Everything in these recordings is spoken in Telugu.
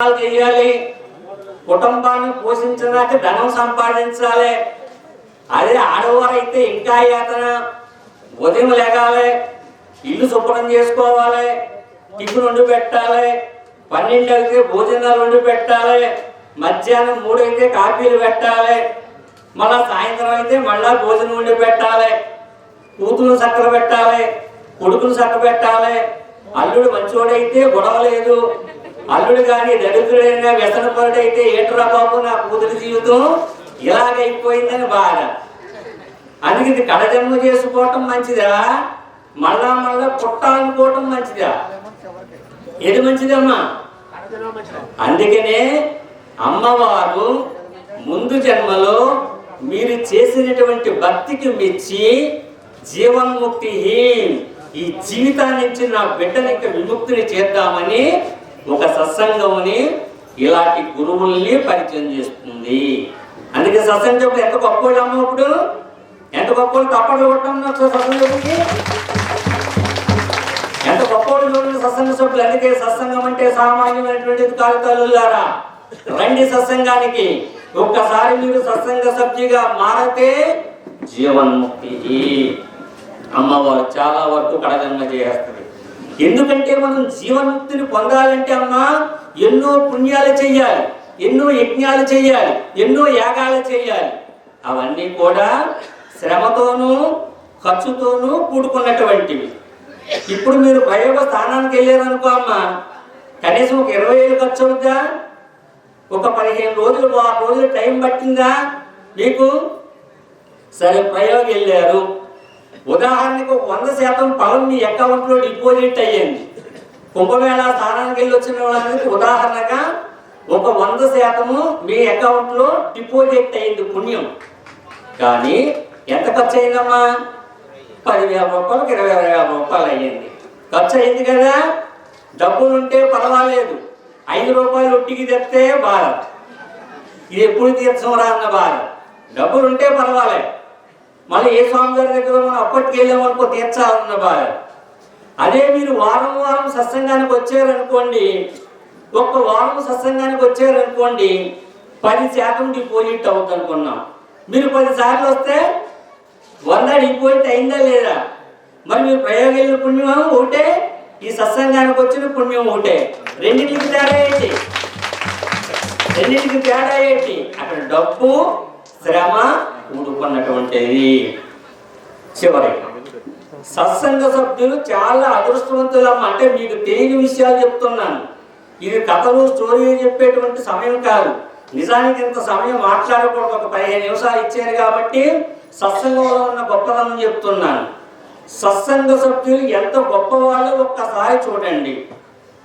చేయాలి. కుటుంబాన్ని పోషించడానికి ధనం సంపాదించాలి. అదే ఆడవారు అయితే ఇంకా యాతన ఉదయం లేగాలి ఇల్లు శుభ్రం చేసుకోవాలి టిఫిన్ వండి పెట్టాలి పన్నెండు అయితే భోజనాలు వండి పెట్టాలి మధ్యాహ్నం మూడు అయితే కాఫీలు పెట్టాలి మళ్ళా సాయంత్రం అయితే మళ్ళా భోజనం వండి పెట్టాలి కూతురు చక్కెర పెట్టాలి కొడుకును చక్క పెట్టాలి అల్లుడు మంచోడైతే గొడవ లేదు. అల్లుడు కానీ దరిద్రుడైన వ్యసనపరుడైతే ఏట్రా బాబు నా కూతురి జీవితం? ఇలాగైపోయిందని బాధ. అందుకే ఇది కడజన్మ చేసుకోవటం మంచిదా? మళ్ళా మళ్ళా పుట్టాలనుకోవటం మంచిదా? ఏది మంచిదమ్మా? అందుకనే అమ్మవారు ముందు జన్మలో మీరు చేసినటువంటి భక్తికి మెచ్చి జీవన్ముక్తి ఈ జీవితాన్నించి నా బిడ్డని ఇంకా విముక్తిని చేద్దామని ఒక సత్సంగముని ఇలాంటి గురువుల్ని పరిచయం చేస్తుంది. అందుకే సత్సంగం చెప్పుడు ఎంత గొప్పవాళ్ళు అమ్మ ఇప్పుడు? ఎంత గొప్పవాళ్ళు తప్పడు కొట్టడం సత్సంగం చెప్పుకి ఎంత గొప్పవాడు చూడండి సత్సంగ సభ్యులు. అందుకే సత్సంగం అంటే సామాన్యమైనటువంటిది కాదు రండి సత్సంగానికి. ఒక్కసారి మీరు సత్సంగ సభ్యుగా మారితే జీవన్ముక్తి. అమ్మవారు చాలా వరకు కడగంగా చేస్తుంది ఎందుకంటే మనం జీవన్ముక్తిని పొందాలంటే అమ్మ ఎన్నో పుణ్యాలు చెయ్యాలి ఎన్నో యజ్ఞాలు చెయ్యాలి ఎన్నో యాగాలు చెయ్యాలి. అవన్నీ కూడా శ్రమతోనూ ఖర్చుతోనూ కూడుకున్నటువంటివి. ఇప్పుడు మీరు ప్రయోగ స్థానానికి వెళ్ళారనుకో అమ్మ కనీసం ఒక ఇరవై ఏళ్ళు ఖర్చు అవుద్దా? ఒక పదిహేను రోజులు ఆరు రోజులు టైం పట్టిందా? మీకు? సరే ప్రయోగం వెళ్ళారు. ఉదాహరణకు ఒక వంద శాతం పవన్ మీ అకౌంట్లో డిపాజిట్ అయ్యింది. కుంభమేళ స్థానానికి వెళ్ళి వచ్చిన వాళ్ళకి ఉదాహరణగా ఒక వంద శాతము మీ అకౌంట్లో డిపాజిట్ అయింది పుణ్యం. కానీ ఎంత ఖర్చు అయిందమ్మా పదివేల రూపాయలకు ఇరవై వేల రూపాయలు అయ్యింది. ఖర్చు అయింది కదా? డబ్బులు ఉంటే పర్వాలేదు. ఐదు రూపాయలు ఒట్టికి తెస్తే బాధ ఇది ఎప్పుడు తీర్చమరా అన్న బాధ డబ్బులు ఉంటే పర్వాలేదు మళ్ళీ ఏ స్వామి గారి దగ్గర మనం అప్పటికి వెళ్ళామనుకో తీర్చాలన్న బాధ. అదే మీరు వారం వారం సత్సంగానికి వచ్చారనుకోండి ఒక్క వారం సత్సంగానికి వచ్చారనుకోండి పది శాతం డిపాజిట్ అవుతుంది అనుకున్నాం. మీరు పది సార్లు వస్తే వంద డిపాజిట్ అయిందా లేదా? మరి మీరు ప్రయోగం పుణ్యం ఒకటే. ఈ సత్సంగానికి వచ్చిన పుణ్యం ఒకటే. రెండింటికి తేడా ఏంటి? రెండింటికి తేడా ఏంటి? అక్కడ డబ్బు శ్రమ కూడుకున్నటువంటిది చివరి. సత్సంగ సభ్యులు చాలా అదృష్టవంతులమ్మ. అంటే మీకు తెలియని విషయాలు చెప్తున్నాను. ఇది కథలు స్టోరీలు చెప్పేటువంటి సమయం కాదు. నిజానికి ఇంత సమయం మాట్లాడకూడదు. ఒక పదిహేను నిమిషాలు ఇచ్చారు కాబట్టి సత్సంగంలో ఉన్న గొప్పదనం చెప్తున్నాను. సత్సంగ సభ్యులు ఎంత గొప్పవాళ్ళు ఒక్కసారి చూడండి.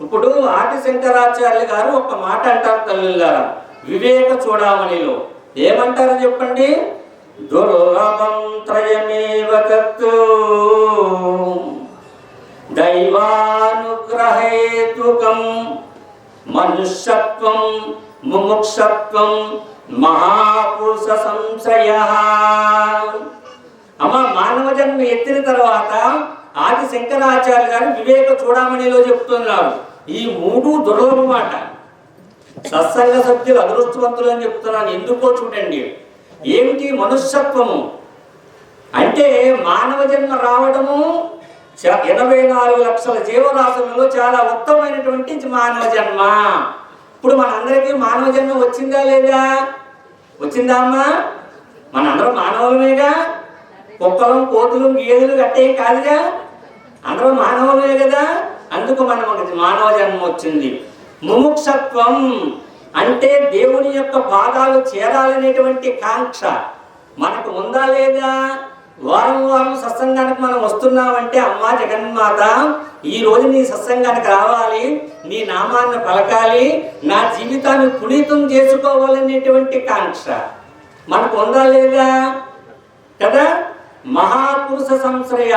ఇప్పుడు ఆటి శంకరాచార్యులు గారు ఒక మాట అంటారు తల్లులారా. వివేక చూడమనిలో ఏమంటారో చెప్పండి? దుర్లభం త్రయమేవ తత్తు దైవానుగ్రహేతుకం మనుష్యత్వం ముముక్షత్వం మహాపురుష సంశయ అమ్మ మానవ జన్మ ఎత్తిన తర్వాత ఆది శంకరాచార్య గారు వివేక చూడమణిలో చెప్తున్నారు. ఈ మూడు దుర్లభమాట సత్సంగ సభ్యులు అదృష్టవంతులు అని చెప్తున్నాను. ఎందుకో చూడండి. ఏమిటి మనుష్యత్వము? అంటే మానవ జన్మ రావడము ఎనభై నాలుగు లక్షల జీవరాశులలో చాలా ఉత్తమమైనటువంటి మానవ జన్మ ఇప్పుడు మనందరికీ మానవ జన్మ వచ్చిందా లేదా? వచ్చిందా అమ్మా? మనందరం మానవులమేగా? కుక్కలం కోతులు గేదెలు గట్టే కాదుగా? అందరూ మానవులే కదా? అందుకు మనం ఒక మానవ జన్మ వచ్చింది. ముముక్షత్వం. అంటే దేవుని యొక్క పాదాలు చేరాలనేటువంటి కాంక్ష మనకు ఉందా లేదా? వారం వారం సత్సంగానికి మనం వస్తున్నామంటే అమ్మా జగన్మాత ఈ రోజు నీ సత్సంగానికి రావాలి నీ నామాన్ని పలకాలి నా జీవితాన్ని పునీతం చేసుకోవాలనేటువంటి కాంక్ష మనకు ఉందా లేదా? కదా? మహాపురుష సంశ్రయ.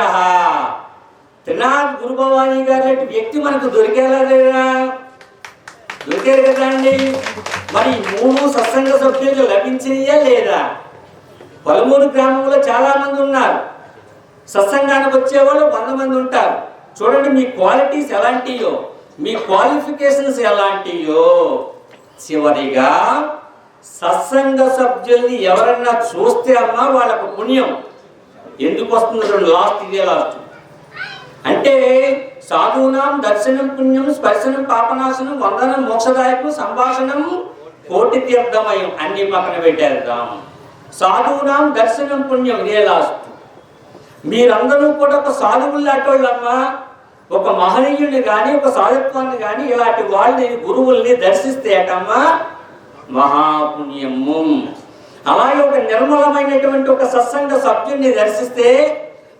త్రినాథ్ గురుభవాని గారి వ్యక్తి మనకు దొరికేలా లేదా? దొరికారు కదా అండి మరి మూడు సత్సంగ సభ్యులు లభించినయా లేదా? పలుమూరు గ్రామంలో చాలా మంది ఉన్నారు. సత్సంగానికి వచ్చేవాళ్ళు వంద మంది ఉంటారు. చూడండి మీ క్వాలిటీస్ ఎలాంటియో మీ క్వాలిఫికేషన్స్ ఎలాంటియో. చివరిగా సత్సంగ సభ్యుల్ని ఎవరన్నా చూస్తే అమ్మా వాళ్ళకు పుణ్యం. ఎందుకు వస్తుంది రెండు లాస్ట్ ఇదే లాస్ట్. అంటే సాధువునాం దర్శనం పుణ్యం స్పర్శనం పాపనాశనం వందనం మోక్షదాయకం సంభాషణం కోటి తీర్థమయం అన్ని పక్కన పెట్టేద్దాం. సాధువునాం దర్శనం పుణ్యం ఇదే లాస్ట్. మీరందరూ కూడా ఒక సాధువులు లాంటోళ్ళమ్మా. ఒక మహనీయుని కానీ ఒక సాధుత్వాన్ని కానీ ఇలాంటి వాళ్ళని గురువుల్ని దర్శిస్తే అటమ్మా మహాపుణ్యము. అలాగే ఒక నిర్మలమైనటువంటి ఒక సత్సంగ సభ్యుని దర్శిస్తే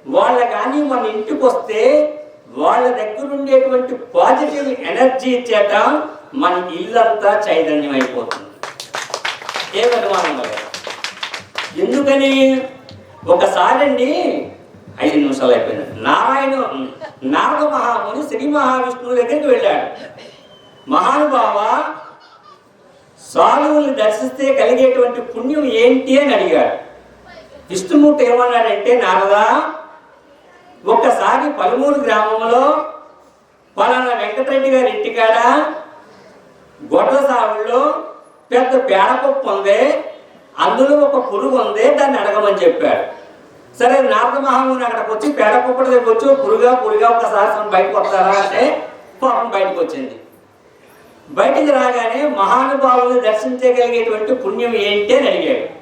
వాళ్ళ కానీ మన ఇంటికి వస్తే వాళ్ళ దగ్గర ఉండేటువంటి పాజిటివ్ ఎనర్జీ చేత మన ఇల్లంతా చైతన్యం అయిపోతుంది ఏ అనుమానం ఎందుకని? ఒకసారి అండి ఐదు నిమిషాలు అయిపోయింది. నారాయణ నారద మహాముని శ్రీ మహావిష్ణువు దగ్గరికి వెళ్ళాడు. మహానుభావ సాధువుల్ని దర్శిస్తే కలిగేటువంటి పుణ్యం ఏంటి అని అడిగాడు. విష్ణుమూర్తి ఏమన్నాడంటే నారదా ఒక్కసారి పలుమూరు గ్రామంలో పలానా వెంకటరెడ్డి గారి ఇంటికాడ గొడవ సాగులో పెద్ద పేడపప్పు ఉంది. అందులో ఒక పురుగు ఉంది దాన్ని అడగమని చెప్పాడు. సరే నారద మహాముని అక్కడికి వచ్చి పేడపప్పుడు దగ్గర వచ్చి పురుగా పురుగా ఒకసారి బయటకు వస్తారా అంటే పాపం బయటకు వచ్చింది. బయటికి రాగానే మహానుభావుని దర్శించగలిగేటువంటి పుణ్యం ఏంటి అని అడిగాడు.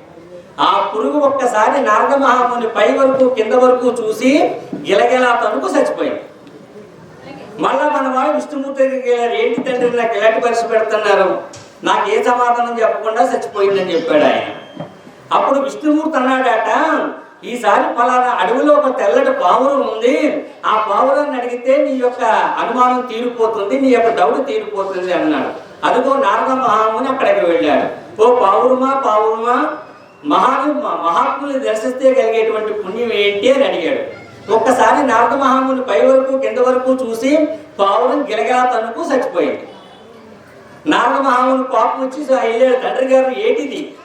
ఆ పురుగు ఒక్కసారి నారద మహాముని పై వరకు కింద వరకు చూసి గిలగిలా తనుకు చచ్చిపోయింది మళ్ళా మన వాళ్ళు విష్ణుమూర్తి దగ్గరికి వెళ్ళారు ఏంటి తండ్రి నాకు ఎలాంటి పరిస్థితి పెడుతున్నారు? నాకు ఏ సమాధానం చెప్పకుండా చచ్చిపోయిందని చెప్పాడు ఆయన. అప్పుడు విష్ణుమూర్తి అన్నాడట ఈసారి ఫలానా అడవిలో ఒక తెల్లటి పావురం ఉంది. ఆ పావురాన్ని అడిగితే నీ యొక్క అనుమానం తీరిపోతుంది నీ యొక్క డౌట్ తీరిపోతుంది అన్నాడు. అదిగో నారద మహాముని అక్కడికి వెళ్ళాడు. ఓ పావురమా పావురమా? మహాను మహాత్ములు దర్శిస్తే కలిగేటువంటి పుణ్యం ఏంటి అని అడిగాడు. ఒక్కసారి నారద మహాముని పై వరకు కింద వరకు చూసి పావురం గిలగిలా తనుకు చచ్చిపోయింది. నారద మహాముని కోపం వచ్చి వెళ్ళాడు తండ్రి గారు ఏటిది?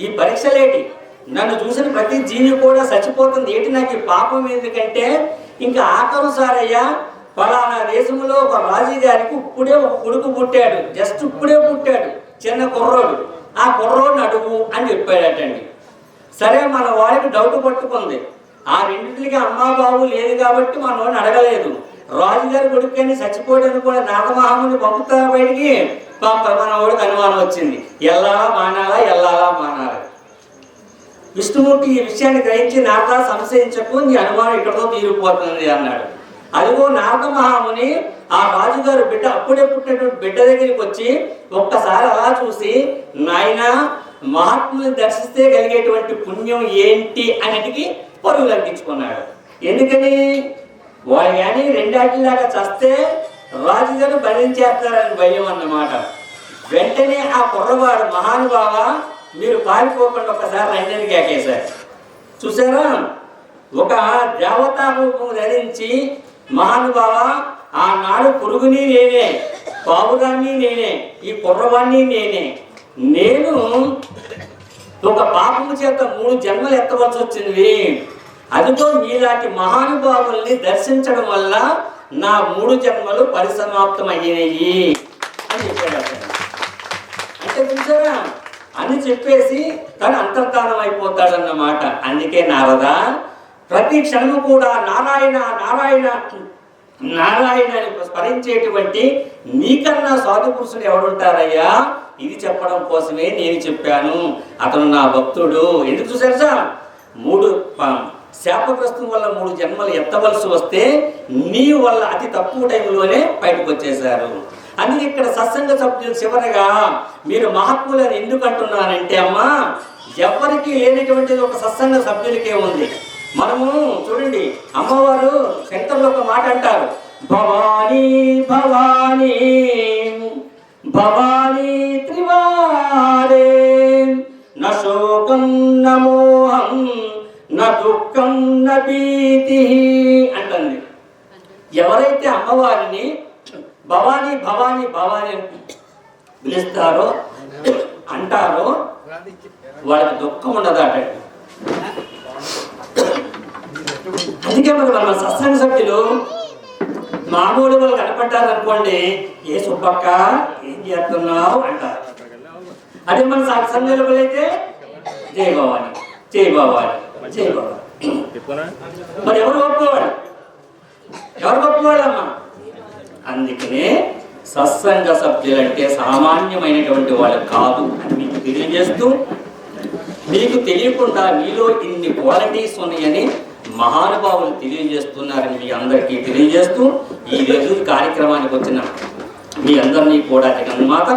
ఈ పరీక్షలేటి? నన్ను చూసిన ప్రతి జీవి కూడా చచ్చిపోతుంది. ఏంటి నాకు ఈ పాపం ఎందుకంటే ఇంకా ఆఖరు సారయ్యా ఫలానా దేశంలో ఒక రాజు గారికి ఇప్పుడే ఒక కొడుకు పుట్టాడు. జస్ట్ ఇప్పుడే పుట్టాడు చిన్న కుర్రోడు. ఆ కుర్రోడిని అడుగు అని చెప్పాడటండి. సరే మన వాడికి డౌట్ పట్టుకుంది. ఆ రెండింటికి అమ్మా బాబు లేదు కాబట్టి మన వాడిని అడగలేదు. రాజుగారి కొడుకుని చచ్చిపోయాడు కూడా నాగమహాముని పంపుతా బయటికి? పాప మన వాడికి అనుమానం వచ్చింది. ఎల్లాలా మానాలా ఎల్లాలా మానాలా? విష్ణుమూర్తి ఈ విషయాన్ని గ్రహించి నారద సంశయించకు నీ అనుమానం ఇక్కడతో తీరిపోతుంది అన్నాడు. అదిగో నారద మహాముని ఆ రాజుగారు బిడ్డ అప్పుడే పుట్టినటువంటి బిడ్డ దగ్గరికి వచ్చి ఒక్కసారి అలా చూసి నాయన మహాత్ముని దర్శిస్తే కలిగేటువంటి పుణ్యం ఏంటి? అన్నిటికీ పరుగులు అందించుకున్నాడు ఎందుకని? వాళ్ళు కానీ రెండాటిలాగా చస్తే రాజుగారు భరించేస్తారని భయం అన్నమాట. వెంటనే ఆ కుర్రవాడు మహానుభావ మీరు పారిపోకుండా ఒకసారి రంజని కేకేశారు చూసారా ఒక దేవతా రూపం ధరించి మహానుభావ ఆనాడు పురుగుని నేనే బాబుగాన్ని నేనే ఈ కుర్రవాణ్ణి నేనే. నేను ఒక పాపము చేత మూడు జన్మలు ఎత్తవలసి వచ్చింది. అదిగో మీలాంటి మహానుభావుల్ని దర్శించడం వల్ల నా మూడు జన్మలు పరిసమాప్తం అయ్యాయి అని చెప్పాడు అంటే చూసారా? అని చెప్పేసి తను అంతర్ధానం అయిపోతాడన్నమాట. అందుకే నారదా ప్రతి క్షణము కూడా నారాయణ నారాయణ నారాయణని స్మరించేటువంటి నీకన్నా సాధు పురుషుడు ఎవడుంటారయ్యా? ఇది చెప్పడం కోసమే నేను చెప్పాను. అతను నా భక్తుడు. ఎందుకు చూశారు సార్? మూడు శాపగ్రస్తం వల్ల మూడు జన్మలు ఎత్తవలసి వస్తే నీ వల్ల అతి తక్కువ టైంలోనే బయటకు వచ్చేశారు. అందుకే ఇక్కడ సత్సంగ సభ్యులు చివరగా మీరు మహాత్ములని ఎందుకు అంటున్నానంటే అమ్మా ఎవరికి లేనటువంటిది ఒక సత్సంగ సభ్యులకే ఉంది. మనము చూడండి అమ్మవారు శంకర్లు ఒక మాట అంటారు. భవానీ భవానీ భవానీ త్రివారే. నోకం నమోహం న దుఃఖం న భీతి అంటుంది. ఎవరైతే అమ్మవారిని భవానీ భవానీ భవానీ అని పిలుస్తారో అంటారో వాళ్ళకి దుఃఖం ఉండదట అందుకే మన సత్సంగ సభ్యులు మామూలు వాళ్ళు కనపడ్డారు అనుకోండి ఏ సుబ్బక్క ఏం చేస్తున్నావు? అంటారు. అదే మన సత్సంగులు అయితే జై భవాని జై భవాని జై భవాని. మరి ఎవరు గొప్పవాడు ఎవరు గొప్పవాడమ్మా అందుకనే సత్సంగ సభ్యులంటే సామాన్యమైనటువంటి వాళ్ళు కాదు అని మీకు తెలియజేస్తూ మీకు తెలియకుండా మీలో ఇన్ని క్వాలిటీస్ ఉన్నాయని మహానుభావులు తెలియజేస్తున్నారని మీ అందరికీ తెలియజేస్తూ ఈ రోజు కార్యక్రమానికి వచ్చిన మీ అందరినీ కూడా జగన్మాత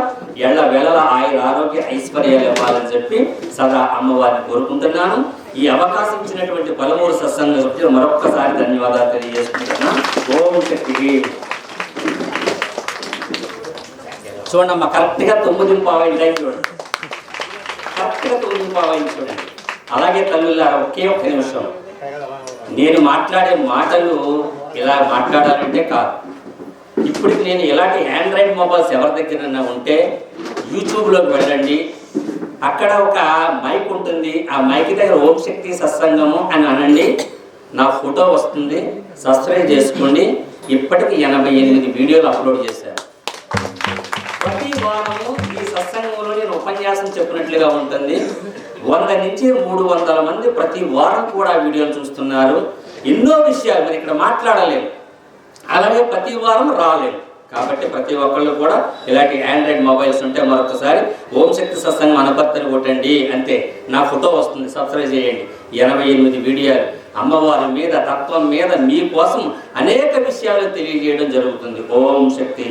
ఎళ్ళ వేళల ఆయుర ఆరోగ్య ఐశ్వర్యాలు ఇవ్వాలని చెప్పి సదా అమ్మవారిని కోరుకుంటున్నాను. ఈ అవకాశం ఇచ్చినటువంటి పలువురు సత్సంగ సభ్యులు మరొక్కసారి ధన్యవాదాలు తెలియజేసుకుంటున్నాను ఓం శక్తికి. చూడమ్మ కరెక్ట్గా తొమ్మిది పావు టైం చూడండి కరెక్ట్గా తొమ్మిది పావైంది చూడండి. అలాగే తల్లులారా ఒకే ఒక్క నిమిషం. నేను మాట్లాడే మాటలు ఇలా మాట్లాడాలంటే కాదు. ఇప్పటికి నేను ఇలాంటి ఆండ్రాయిడ్ మొబైల్స్ ఎవరి దగ్గర ఉంటే యూట్యూబ్లోకి వెళ్ళండి. అక్కడ ఒక మైక్ ఉంటుంది. ఆ మైక్ దగ్గర ఓం శక్తి సత్సంగము అని అనండి. నా ఫోటో వస్తుంది. సబ్స్క్రైబ్ చేసుకోండి. ఇప్పటికి ఎనభై ఎనిమిది వీడియోలు అప్లోడ్ చేశాను. ప్రతి వారము ఈ సత్సంగంలో నేను ఉపన్యాసం చెప్పినట్లుగా ఉంటుంది. వంద నుంచి మూడు వందల మంది ప్రతి వారం కూడా వీడియోలు చూస్తున్నారు. ఎన్నో విషయాలు మరి ఇక్కడ మాట్లాడలేము అలాగే ప్రతి వారం రాలేము కాబట్టి ప్రతి ఒక్కళ్ళు కూడా ఇలాంటి ఆండ్రాయిడ్ మొబైల్స్ ఉంటే మరొకసారి ఓం శక్తి సత్సంగం అనపర్తని కొట్టండి అంతే. నా ఫోటో వస్తుంది సబ్స్క్రైబ్ చేయండి. ఎనభై ఎనిమిది వీడియోలు. అమ్మవారి మీద తత్వం మీద మీకోసం అనేక విషయాలు తెలియజేయడం జరుగుతుంది. ఓం శక్తి.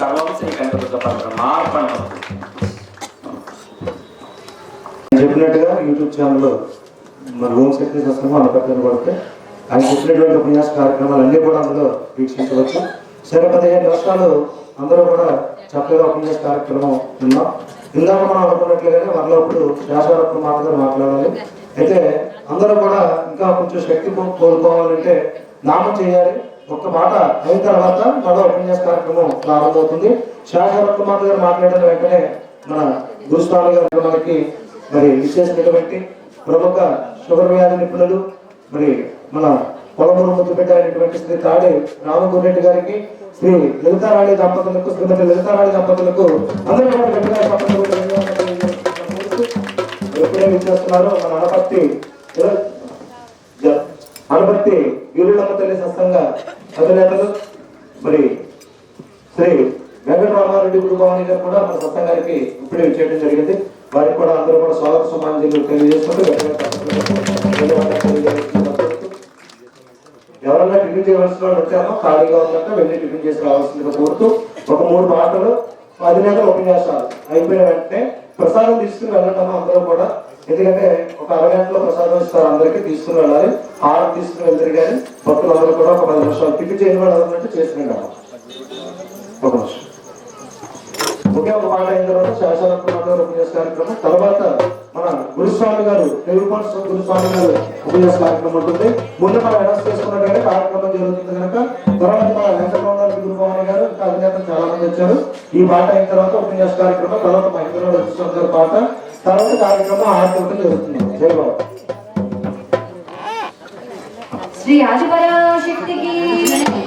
సర్వం శ్రీ కనకదుర్గ పరమార్పణ నేను చెప్పినట్టుగా యూట్యూబ్ ఛానల్లో మన హోమ్ సెక్రటరీ వస్తాము అనపత్రం కొడితే ఆయన చెప్పినటువంటి ఉపన్యాస కార్యక్రమాలు అన్నీ కూడా అందులో వీక్షించవచ్చు. సరే పదిహేను రాష్ట్రాలు అందరూ కూడా చక్కగా ఉపన్యాస కార్యక్రమం ఉన్నాం ఇందాక మనం అనుకున్నట్లుగానే మనలో ఇప్పుడు శాసనరత్న మాట మాట్లాడాలి. అయితే అందరూ కూడా ఇంకా కొంచెం శక్తి కో- కోరుకోవాలంటే నామం చేయాలి. ఒక్క మాట అయిన తర్వాత మరో ఉపన్యాస కార్యక్రమం ప్రారంభమవుతుంది. శాసనరత్న మాట గారు మాట్లాడిన వెంటనే మన గురుస్వామి గారు మనకి మరి విశేషమైనటువంటి ప్రముఖ షుగర్ వ్యాధి నిపుణులు మరి మన పొలమూరు ముద్దుబిడ్డ అయినటువంటి శ్రీ తాడే రామగురెడ్డి గారికి శ్రీ లలితారాణి దంపతులకు శ్రీమతి లలితారాణి దంపతులకు అందరూ కూడా గట్టిగా మన అనపర్తి జ- అనపర్తి వీరులమ్మ తల్లి సత్సంగ అధినేతలు మరి శ్రీ వెంకటరామారెడ్డి గురుభవాని గారు కూడా మన సత్సంగానికి ఇప్పుడే చేయడం జరిగింది. వారికి కూడా అందరూ కూడా స్వాగత సమాంజలు తెలియజేసుకుంటూ ఎవరైనా ఎవరన్నా టిఫిన్ చేయవలసిన వాళ్ళు వచ్చామో ఖాళీగా ఉందంటే వెళ్ళి టిఫిన్ చేసి రావాల్సిందిగా కోరుతూ ఒక మూడు మాటలు అధినేతలు ఉపన్యాసాలు అయిపోయిన వెంటనే ప్రసాదం తీసుకుని వెళ్ళటం అందరూ కూడా. ఎందుకంటే ఒక అరగంటలో ప్రసాదం ఇస్తారు అందరికీ తీసుకుని వెళ్ళాలి. హారం తీసుకుని వెళ్తారు కానీ భక్తులు అందరూ కూడా ఒక పది నిమిషాలు టిఫిన్ చేయని వాళ్ళు అన్నట్టు చేసుకుని ఒక నిమిషం. ఒకే ఒక మాట అయిన తర్వాత శాసనత్మ ఉపన్యాస కార్యక్రమం తర్వాత మన గురుస్వామి గారు తెలుగుపల్స్ గురుస్వామి గారు ఉపన్యాస కార్యక్రమం ఉంటుంది. ముందు మనం అనౌన్స్ చేసుకున్నట్టుగానే కార్యక్రమం జరుగుతుంది కనుక తర్వాత మన వెంకటరావు గారు గురుభవాని గారు ఇంకా అధినేతలు చాలా మంది వచ్చారు. ఈ పాట అయిన తర్వాత ఉపన్యాస కార్యక్రమం తర్వాత మహేంద్రరావు గురుస్వామి గారి పాట తర్వాత కార్యక్రమం ఆడుతుంటే జరుగుతుంది. జయబాబు శ్రీ ఆదిపరాశక్తికి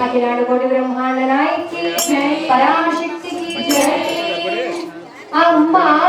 అఖిలాండ కోటి బ్రహ్మాండ నాయకి పరాశక్తి అమ్మా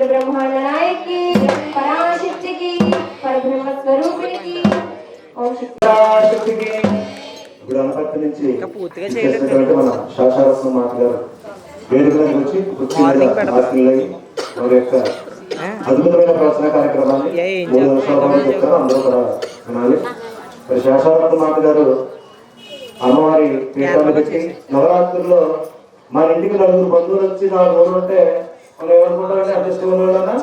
కోటి బ్రహ్మాండ నాయకి పరాశక్తికి పరబ్రహ్మ స్వరూపిణికి ఓం శక్తి. శక్తికి ఇప్పుడు అనపర్తి నుంచి మన శాశారత్న మాట గారు వేదిక వచ్చి ఆశీనులై వారి యొక్క అద్భుతమైన ప్రవచన కార్యక్రమాన్ని మూడు నిమిషాల పాటు చెప్తారు అందరూ కూడా వినాలి. మరి శాశారత్న మాట గారు అమ్మవారి పీఠాన్ని పెట్టి నవరాత్రుల్లో మన ఇంటికి నలుగురు బంధువులు వచ్చి నాలుగు రోజులు ఉంటే ఏమనుకుంటారంటే వాళ్ళన్నా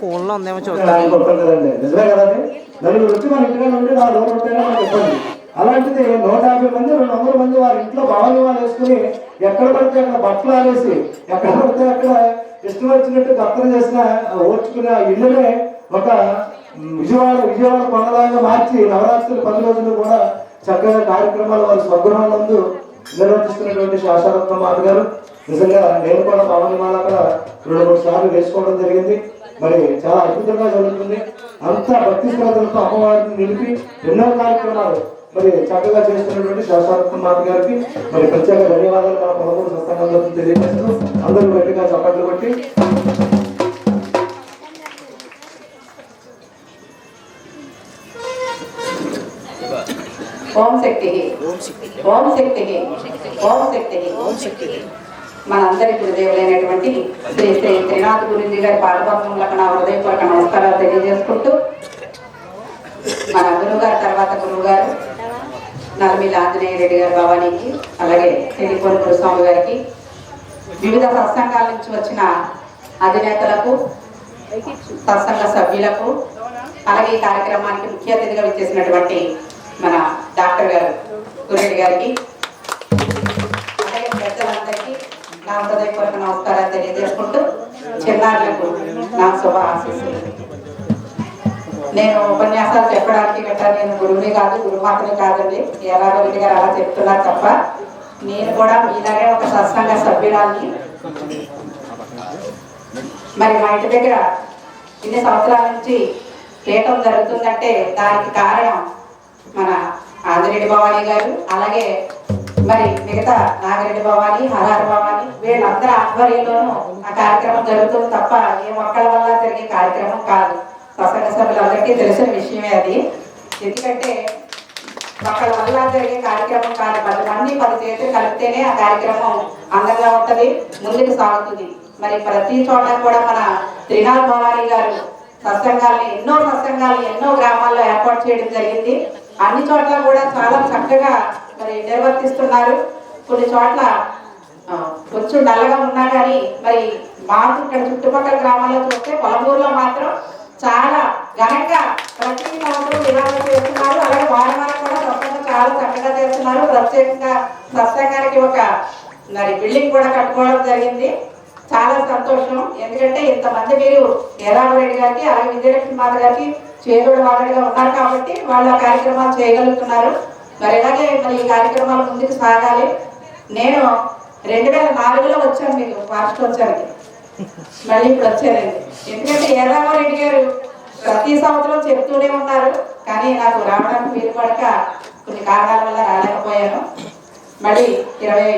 ఫోన్లో ఉందేమో నిజమే కదండి? నలుగురు వచ్చి మన ఇంటిగా మనకి ఇబ్బంది అలాంటిది నూట యాభై మంది రెండు వందల మంది వారి ఇంట్లో భావనివాలు వేసుకుని ఎక్కడ పడితే అక్కడ బట్టలు ఆడేసి ఎక్కడ పడితే అక్కడ ఇష్టం వచ్చినట్టు కర్తన చేసిన ఓర్చుకునే ఇల్లునే ఒక విజయవాడ విజయవాడ కొండలాగా మార్చి నవరాత్రులు పది రోజులు కూడా చక్కగా కార్యక్రమాలు వారి స్వగృహాలందు నిర్వర్తిస్తున్నటువంటి శాసనత్వ మాత గారు నిజంగా నేను కూడా పవనమాల అక్కడ రెండు మూడు సార్లు వేసుకోవడం జరిగింది. మరి చాలా అద్భుతంగా జరుగుతుంది. అంత భక్తి శ్రద్ధలతో అమ్మవారిని నిలిపి ఎన్నో కార్యక్రమాలు మరి చక్కగా చేస్తున్నటువంటి శాసనత్వ మాత గారికి మరి ప్రత్యేక ధన్యవాదాలు. మా పదమూడు సత్సంగంలో తెలియజేస్తూ అందరూ గట్టిగా చప్పట్లు కొట్టి ఓం శక్తి ఓం శక్తి ఓం శక్తి మనందరి గురుదేవులైనటువంటి శ్రీ శ్రీ త్రినాథ్ గురుజీ గారి పాదపద్మములకు నా హృదయపూర్వక నమస్కారాలు తెలియజేసుకుంటూ మన గురువు గారి తర్వాత గురువు గారు నలమిల్లి ఆంజనేయ రెడ్డి గారి భవానీకి అలాగే తెలిపూరి గురుస్వామి గారికి వివిధ సత్సంగాల నుంచి వచ్చిన అధినేతలకు సత్సంగ సభ్యులకు అలాగే ఈ కార్యక్రమానికి ముఖ్య అతిథిగా విచ్చేసినటువంటి మన డాక్టర్ గారు గురెడ్డి గారికి అలాగే పెద్దలందరికీ నా హృదయపూర్వక నమస్కారాలు తెలియజేసుకుంటూ చిన్నారులకు నా శుభ ఆశీస్సులు నేను ఉపన్యాసాలు చెప్పడానికి గట్రా నేను గురువుని కాదు గురుమాతని కాదండి. ఎలాగో రెడ్డి గారు అలా చెప్తున్నారు తప్ప నేను కూడా మీలాగే ఒక సత్సంగ సభ్యురాల్ని. మరి మా ఇంటి దగ్గర ఇన్ని సంవత్సరాల నుంచి పీఠం జరుగుతుందంటే దానికి కారణం మన ఆదిరెడ్డి భవానీ గారు అలాగే మరి మిగతా నాగిరెడ్డి భవానీ హరార భవానీ వీళ్ళందరి ఆధ్వర్యంలోనూ ఆ కార్యక్రమం జరుగుతుంది తప్ప ఏ మొక్కల వల్ల జరిగే కార్యక్రమం కాదు. ప్రసంగ సభ్యులందరికీ తెలిసిన విషయమే అది. ఎందుకంటే మొక్కల వల్ల జరిగే కార్యక్రమం కాదు. పది మంది పది చేతులు కలిపితేనే ఆ కార్యక్రమం అందంగా ఉంటుంది ముందుకు సాగుతుంది. మరి ప్రతి చోట కూడా మన త్రినాథ్ భవానీ గారు సత్సంగాల్ని ఎన్నో సత్సంగాల్ని ఎన్నో గ్రామాల్లో ఏర్పాటు చేయడం జరిగింది. అన్ని చోట్ల కూడా చాలా చక్కగా మరి నిర్వర్తిస్తున్నారు. కొన్ని చోట్ల కొంచెం నల్లగా ఉన్నా కానీ మరి మాకు ఇక్కడ చుట్టుపక్కల గ్రామాల్లో చూస్తే పొలమూరులో మాత్రం చాలా ఘనంగా ప్రతి సంవత్సరం నిరాశ చేస్తున్నారు. అలాగే వారి వారం కూడా సొంతంగా చాలా చక్కగా చేస్తున్నారు. ప్రత్యేకంగా సత్సంగానికి ఒక మరి బిల్డింగ్ కూడా కట్టుకోవడం జరిగింది. చాలా సంతోషం. ఎందుకంటే ఇంతమంది మీరు ఎర్రామరెడ్డి గారికి అలాగే విజయలక్ష్మి మాత గారికి చేదోడు వాళ్ళగా ఉన్నారు కాబట్టి వాళ్ళు ఆ కార్యక్రమాలు చేయగలుగుతున్నారు. మరి ఇలాగే మరి ఈ కార్యక్రమాలు ముందుకు సాగాలి? నేను రెండు వేల నాలుగులో వచ్చాను మీకు వార్షికోత్సవానికి మళ్ళీ ఇప్పుడు వచ్చానండి. ఎందుకంటే ఎర్రామరెడ్డి గారు ప్రతి సంవత్సరం చెప్తూనే ఉన్నారు. కానీ నాకు రావడానికి వీలు పడక కొన్ని కారణాల వల్ల రాలేకపోయాను. మళ్ళీ ఇరవై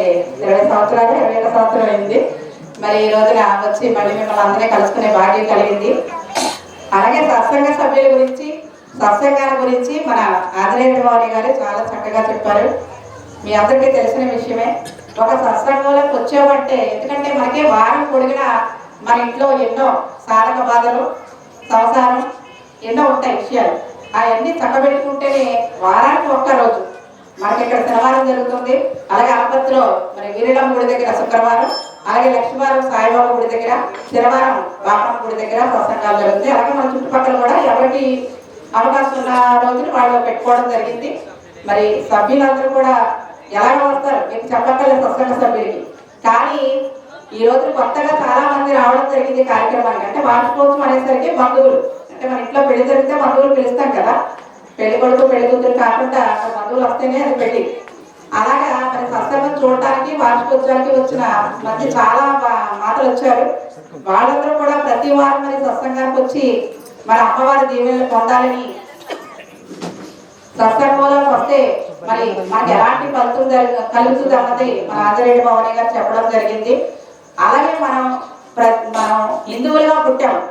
ఇరవై సంవత్సరాలు ఇరవై ఒక సంవత్సరం అయింది. మరి ఈ రోజున వచ్చి మళ్ళీ మిమ్మల్ని అందరినీ కలుసుకునే భాగ్యం కలిగింది. అలాగే సత్సంగ సభ్యుల గురించి సత్సంగాల గురించి మన ఆంజనేయ వారి గారు చాలా చక్కగా చెప్పారు. మీ అందరికీ తెలిసిన విషయమే. ఒక సత్సంగంలోకి వచ్చామంటే ఎందుకంటే మనకి వారం పొడిగిన మన ఇంట్లో ఎన్నో సాధక బాధలు సంసారం ఎన్నో ఉంటాయి విషయాలు. అవన్నీ చక్కబెట్టుకుంటేనే వారానికి ఒక్క రోజు మనకి ఇక్కడ శనివారం జరుగుతుంది. అలాగే అనపత్తిలో మరి వీరడమ్మ గుడి దగ్గర శుక్రవారం అలాగే లక్ష్మీవారం సాయిబాబా గుడి దగ్గర శనివారం బాపమ్మ గుడి దగ్గర సత్సంగాలు జరుగుతాయి. అలాగే మన చుట్టుపక్కల కూడా ఎవరికి అవకాశం ఉన్న రోజులు వాళ్ళు పెట్టుకోవడం జరిగింది. మరి సభ్యులందరూ కూడా ఎలా వస్తారు. మీకు చెప్పక్కర్లేదు సత్సంగ సభ్యులకి. కానీ ఈ రోజు కొత్తగా చాలా మంది రావడం జరిగింది కార్యక్రమానికి. అంటే వార్షికోత్సవం అనేసరికి బంధువులు. అంటే మన ఇంట్లో పెళ్ళి జరిగితే బంధువులు పిలుస్తాం కదా. పెళ్ళి కొడుకు పెళ్ళి కూతురు కాకుండా బంధువులు వస్తేనే అది పెళ్ళి. అలాగా మరి సత్సంగం చూడటానికి వార్షికోత్సవానికి వచ్చిన మంచి చాలా మాటలు వచ్చారు. వాళ్ళందరూ కూడా ప్రతి వారం మరి సత్సంగానికి వచ్చి మన అమ్మవారి దీవెనలు పొందాలని సత్సంగంలో వస్తే మరి మనకి ఎలాంటి ఫలితం జరుగు- కలుగుతుంది అన్నది మన ఆంజనేయుడు భవాని గారు చెప్పడం జరిగింది. అలాగే మనం ప్ర- మనం హిందువులుగా పుట్టాం.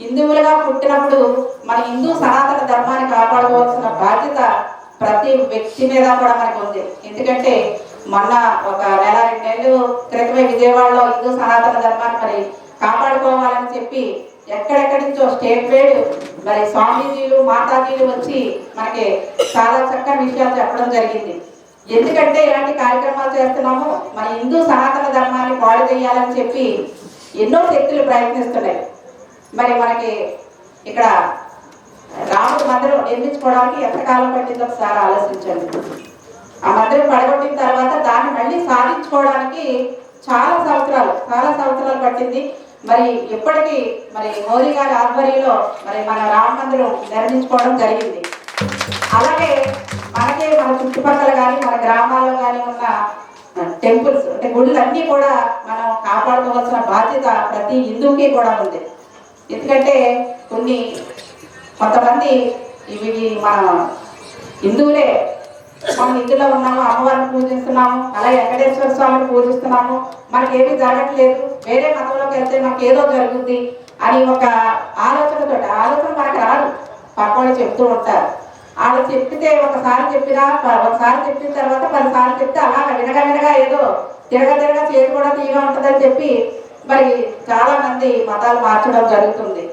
హిందువులుగా పుట్టినప్పుడు మన హిందూ సనాతన ధర్మాన్ని కాపాడుకోవాల్సిన బాధ్యత ప్రతి వ్యక్తి మీద కూడా మనకు ఉంది. ఎందుకంటే మొన్న ఒక నెల రెండు క్రితమే విజయవాడలో హిందూ సనాతన ధర్మాన్ని మరి కాపాడుకోవాలని చెప్పి ఎక్కడెక్కడి నుంచో స్టేట్ వైడ్ మరి స్వామీజీలు మాతాజీలు వచ్చి మనకి చాలా చక్కని విషయాలు చెప్పడం జరిగింది. ఎందుకంటే ఇలాంటి కార్యక్రమాలు చేస్తున్నాము. మన హిందూ సనాతన ధర్మాన్ని పాడు చేయాలని చెప్పి ఎన్నో శక్తులు ప్రయత్నిస్తున్నాయి. మరి మనకి ఇక్కడ రాముడు మందిరం నిర్మించుకోవడానికి ఎంతకాలం పట్టిందో ఒకసారి ఆలోచించండి. ఆ మందిరం పడగొట్టిన తర్వాత దాన్ని మళ్ళీ సాధించుకోవడానికి చాలా సంవత్సరాలు చాలా సంవత్సరాలు పట్టింది. మరి ఇప్పటికీ మరి మోదీ గారి ఆధ్వర్యంలో మరి మన రామ మందిరం నిర్మించుకోవడం జరిగింది. అలాగే మనకే మన చుట్టుపక్కల కానీ మన గ్రామాల్లో కానీ ఉన్న టెంపుల్స్ అంటే గుళ్ళన్నీ కూడా మనం కాపాడుకోవాల్సిన బాధ్యత ప్రతి హిందువుకి కూడా ఉంది. ఎందుకంటే కొన్ని కొంతమంది ఇవి మన హిందువులే మనం ఇందులో ఉన్నాము అమ్మవారిని పూజిస్తున్నాము అలాగే వెంకటేశ్వర స్వామిని పూజిస్తున్నాము మనకేమీ జరగట్లేదు వేరే మతంలోకి వెళ్తే మనకి ఏదో జరుగుద్ది అని ఒక ఆలోచనతో ఆలోచన మనకు రాదు. పక్కవాళ్ళు చెప్తూ ఉంటారు. వాళ్ళు చెప్తే ఒకసారి చెప్పినా ప- ఒకసారి చెప్పిన తర్వాత పదిసార్లు చెప్తే అలా వినగా వినగా ఏదో తిరగ తిరగ చేతి కూడా తీగా ఉంటుందని చెప్పి మరి చాలామంది మతాలు మార్చడం జరుగుతుంది.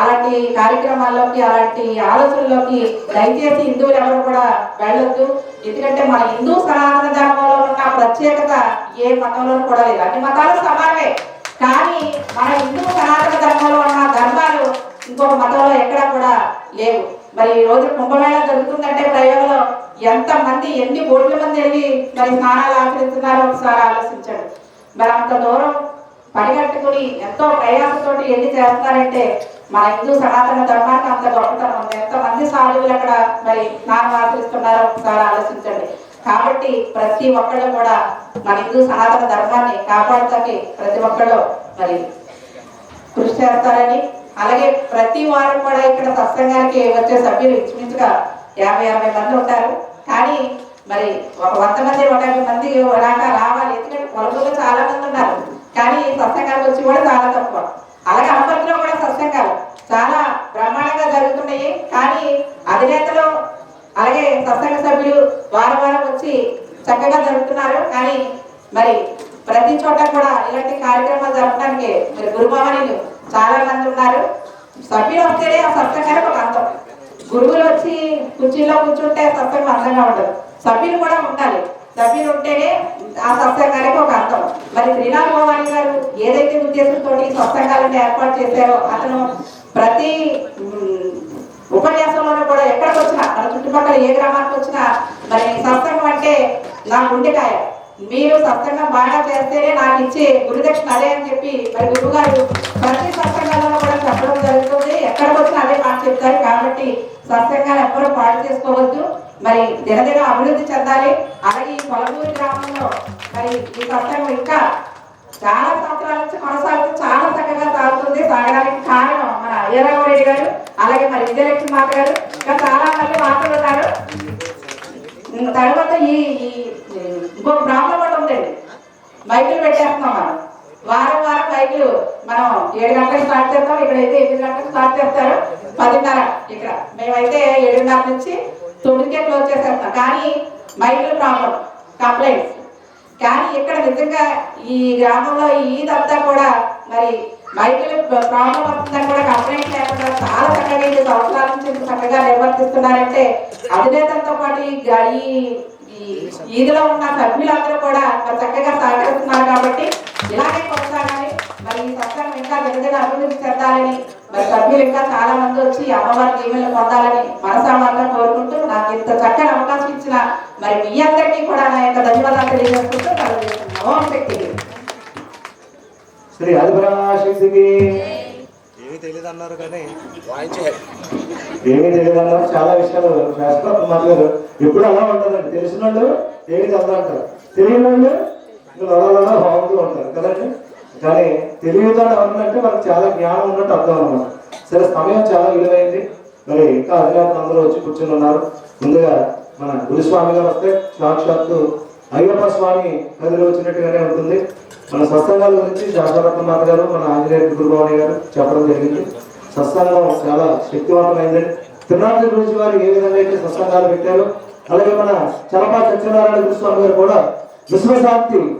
అలాంటి కార్యక్రమాల్లోకి అలాంటి ఆలోచనలోకి దయచేసి హిందువులు ఎవరు కూడా వెళ్ళొద్దు. ఎందుకంటే మన హిందూ సనాతన ధర్మంలో ఉన్న ప్రత్యేకత ఏ మతంలో కూడా లేదు. అన్ని మతాలు సమానమే. కానీ మన హిందూ సనాతన ధర్మంలో ఉన్న ధర్మాలు ఇంకొక మతంలో ఎక్కడా కూడా లేవు. మరి ఈ రోజు కుంభమేళ జరుగుతుందంటే ప్రయోగంలో ఎంత మంది ఎన్ని కోట్ల మంది వెళ్ళి మరి స్నానాలు ఆచరిస్తున్నారో ఒకసారి ఆలోచించండి. మరి అంత దూరం పనిగట్టుకుని ఎంతో ప్రయాసతోటి ఎన్ని చేస్తారంటే మన హిందూ సనాతన ధర్మానికి అంత గొప్పతనం. ఉంది ఎంతమంది సాధువులు అక్కడ మరి స్నానం ఒకసారి ఆలోచించండి. కాబట్టి ప్రతి ఒక్కళ్ళు కూడా మన హిందూ సనాతన ధర్మాన్ని కాపాడటానికి ప్రతి ఒక్కళ్ళు మరి కృషి చేస్తారని అలాగే ప్రతి వారం కూడా ఇక్కడ సత్సంగానికి వచ్చే సభ్యులు ఇంచుమించుగా యాభై యాభై మంది ఉంటారు. కానీ మరి ఒక వంద మంది ఒక యాభై మంది దాకా రావాలి. ఎందుకంటే పొలంలో చాలా మంది ఉన్నారు. కానీ సత్సంగాలు వచ్చి కూడా చాలా తక్కువ. అలాగే అమృతిలో కూడా సత్సంగాలు చాలా బ్రహ్మాండంగా జరుగుతున్నాయి. కానీ అధినేతలు అలాగే సత్సంగ సభ్యులు వారం వారం వచ్చి చక్కగా జరుగుతున్నారు కానీ మరి ప్రతి చోట కూడా ఇలాంటి కార్యక్రమాలు జరపడానికి మరి గురుభవనీలు చాలా మంది ఉన్నారు. సభ్యులు వస్తేనే ఆ సత్సంగానికి ఒక అందం గురువులు వచ్చి కుర్చీలో కూర్చుంటే సత్సంగం అందంగా ఉండదు సభ్యులు కూడా ఉండాలి. సభ్యులు ఉంటేనే ఆ సత్సంగానికి ఒక అర్థం. మరి శ్రీనాథ్ భవాని గారు ఏదైతే ఉద్దేశంతో ఈ సత్సంగాలను ఏర్పాటు చేశారో అతను ప్రతి ఉపన్యాసంలోనూ కూడా ఎక్కడికి వచ్చినా మన చుట్టుపక్కల ఏ గ్రామానికి వచ్చినా మరి సత్సంగం అంటే నా గుండెకాయ. మీరు సత్సంగం బాగా చేస్తేనే నాకు ఇచ్చే గురుదక్షిణ అదే అని చెప్పి మరి గురువు గారు ప్రతి సత్సంగాలలో కూడా చెప్పడం జరుగుతుంది. ఎక్కడికి వచ్చినా అదే మాట చెప్తారు కాబట్టి సత్సంగాలు ఎవ్వరూ పాడు చేసుకోవద్దు. మరి దినదిన అభివృద్ధి చెందాలి. అలాగే ఈ పొలమూరి గ్రామంలో మరి ఈ సత్సంగం ఇంకా చాలా సంవత్సరాల నుంచి కొనసాగుతూ చాలా చక్కగా సాగుతుంది. సాగడానికి కారణం మన అయ్యరావు రెడ్డి గారు అలాగే మరి విజయలక్ష్మి మాత గారు ఇంకా చాలా మంది మాటలు ఉన్నారు. తర్వాత ఈ ఈ- ప్రాబ్లం కూడా ఉందండి. బైకులు పెట్టేస్తున్నాం మనం. వారం వారం బైకులు మనం ఏడు గంటలకు స్టార్ట్ చేస్తాం. ఇక్కడైతే ఎనిమిది గంటలకు స్టార్ట్ చేస్తారు. పదిన్నర ఇక్కడ. మేమైతే ఏడున్నర నుంచి తొమ్మిదికే క్లోజ్ చేసేస్తాం. కానీ బైకుల ప్రాబ్లం కంప్లైంట్స్. కానీ ఇక్కడ నిజంగా ఈ గ్రామంలో ఈద్ ఇదంతా కూడా మరి మైకులు ప్రాబ్లం వస్తుందని కూడా కంప్లైంట్ లేకుండా చాలా చక్కగా ఈ సంవత్సరాల నుంచి చక్కగా నిర్వర్తిస్తున్నారంటే అధినేతలతో పాటు ఈ ఈ ఈదిలో ఉన్న సభ్యులందరూ కూడా మరి చక్కగా సహకరిస్తున్నారు కాబట్టి ఇలాగే కొనసాగాలి. మరి ఈ సంవత్సరం ఇంకా విడుదల అభివృద్ధి చెందాలని మరి సభ్యులు ఇంకా చాలా మంది వచ్చి అమ్మవారి దీవెనలు పొందాలని మనసామారంగా కోరుకుంటూ ఇంత చక్కని అవకాశం ఇచ్చిన మరి మీ అందరికీ కూడా నా యొక్క ధన్యవాదాలు తెలియజేసుకుంటూ ఓం శ్రీ ఏమీ తెలియదు అన్నారు కానీ ఏమీ తెలియదు అన్నారు చాలా విషయాలు శాస్త్రం మాట్లాడారు ఎప్పుడు అలా ఉంటుందండి తెలిసిన వాళ్ళు ఏమీ చదువు అంటారు. తెలియని వాళ్ళు లొడలొడ బాగుతూ ఉంటారు కదండి. కానీ తెలియదు అని అన్నట్టు మనకు చాలా జ్ఞానం ఉన్నట్టు అర్థం అనమాట సరే సమయం చాలా విలువైంది. మరి ఇంకా అధికారులు అందరూ వచ్చి కూర్చుని ఉన్నారు. ముందుగా మన గురుస్వామి గారు వస్తే సాక్షాత్తు అయ్యప్ప స్వామి కదిలో వచ్చినట్టుగానే ఉంటుంది. మన సత్సంగాల గురించి శాశ్వరత్న మాత గారు మన ఆంజనేయ గురుభవాని గారు చెప్పడం జరిగింది. సత్సంగం చాలా శక్తివంతమైందండి తిరునాళ్ళ గురించి వారు ఏ విధంగా అయితే సత్సంగాలు పెట్టారో అలాగే మన చలపా సత్యనారాయణ గురుస్వామి గారు కూడా విశ్వశాంతి